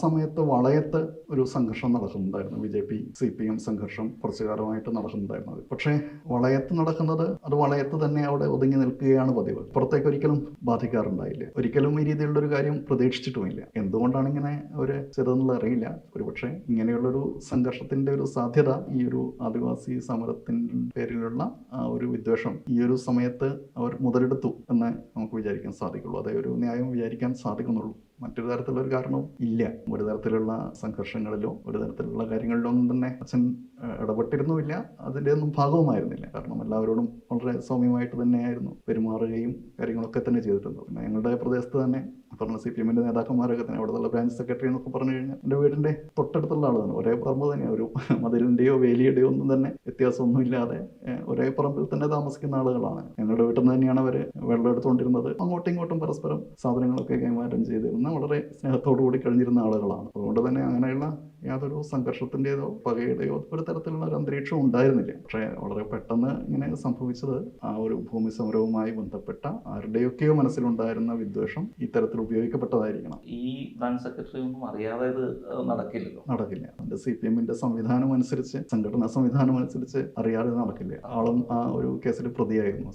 സമയത്ത് വളയത്ത് ഒരു സംഘർഷം നടക്കുന്നുണ്ടായിരുന്നു. B J P C P M സംഘർഷം കുറച്ചു കാലമായിട്ട് നടക്കുന്നുണ്ടായിരുന്നത് പക്ഷേ വളയത്ത് നടക്കുന്നത് അത് വളയത്ത് തന്നെ അവിടെ ഒതുങ്ങി നിൽക്കുകയാണ് പതിവ്. പുറത്തേക്ക് ഒരിക്കലും ബാധിക്കാറുണ്ടായില്ല. ഒരിക്കലും ഈ രീതിയിലുള്ള ഒരു കാര്യം പ്രതീക്ഷിച്ചിട്ടുമില്ല. എന്തുകൊണ്ടാണ് ഇങ്ങനെ ഒരു ചെയ്തതെന്നുള്ള അറിയില്ല. ഒരുപക്ഷെ ഇങ്ങനെയുള്ളൊരു സംഘർഷത്തിന്റെ ഒരു സാധ്യത ഈ ഒരു ആദിവാസി സമരത്തിന്റെ പേരിലുള്ള ഒരു വിദ്വേഷം ഈ ഒരു സമയത്ത് അവർ മുതലെടുത്തു എന്ന് നമുക്ക് വിചാരിക്കാൻ സാധിക്കുള്ളൂ. അതേ ഒരു ന്യായം വിചാരിക്കാൻ സാധിക്കുന്നുള്ളൂ. മറ്റൊരു തരത്തിലുള്ള ഒരു കാരണവും ഇല്ല. ഒരു തരത്തിലുള്ള സംഘർഷങ്ങളിലോ ഒരു തരത്തിലുള്ള കാര്യങ്ങളിലോ ഒന്നും തന്നെ അച്ഛൻ ഇടപെട്ടിരുന്നുമില്ല. അതിന്റെ ഒന്നും ഭാഗവുമായിരുന്നില്ല. കാരണം എല്ലാവരോടും വളരെ സൗമ്യമായിട്ട് തന്നെയായിരുന്നു പെരുമാറുകയും കാര്യങ്ങളൊക്കെ തന്നെ ചെയ്തിട്ടുള്ളത് പിന്നെ ഞങ്ങളുടെ പ്രദേശത്ത് തന്നെ പറഞ്ഞ സി പി എമ്മിന്റെ നേതാക്കന്മാരൊക്കെ തന്നെ അവിടെയുള്ള ബ്രാഞ്ച് സെക്രട്ടറി എന്നൊക്കെ പറഞ്ഞു കഴിഞ്ഞാൽ എന്റെ വീടിന്റെ തൊട്ടടുത്തുള്ള ആളാണ് ഒരേ പറമ്പ് തന്നെ. ഒരു മതിലിന്റെയോ വേലിയുടെയോ ഒന്നും തന്നെ വ്യത്യാസമൊന്നുമില്ലാതെ ഇല്ലാതെ ഒരേ പറമ്പിൽ തന്നെ താമസിക്കുന്ന ആളുകളാണ്. ഞങ്ങളുടെ വീട്ടിൽ നിന്ന് തന്നെയാണ് അവർ വെള്ളം എടുത്തുകൊണ്ടിരുന്നത്. അങ്ങോട്ടും ഇങ്ങോട്ടും പരസ്പരം സാധനങ്ങളൊക്കെ കൈമാറ്റം ചെയ്തിരുന്ന വളരെ സ്നേഹത്തോടു കൂടി കഴിഞ്ഞിരുന്ന ആളുകളാണ്. അതുകൊണ്ട് തന്നെ അങ്ങനെയുള്ള യാതൊരു സംഘർഷത്തിന്റെതോ പകയുടെയോ ഒരു തരത്തിലുള്ള ഒരു അന്തരീക്ഷം ഉണ്ടായിരുന്നില്ല. പക്ഷേ വളരെ പെട്ടെന്ന് ഇങ്ങനെ സംഭവിച്ചത് ആ ഒരു ഭൂമി സമരവുമായി ബന്ധപ്പെട്ട ആരുടെയൊക്കെയോ മനസ്സിലുണ്ടായിരുന്ന വിദ്വേഷം ഇത്തരത്തിൽ ഉപയോഗിക്കപ്പെട്ടതായിരിക്കണം. ഈ ബ്രാഞ്ച് സെക്രട്ടറി ഒന്നും അറിയാതെ ഇത് നടക്കില്ലല്ലോ? നടക്കില്ല. അതിന്റെ സി പി എമ്മിന്റെ സംവിധാനം അനുസരിച്ച് സംഘടനാ സംവിധാനം അനുസരിച്ച് അറിയാതെ നടക്കില്ല. ആളും ആ ഒരു കേസിൽ പ്രതിയായിരുന്നു.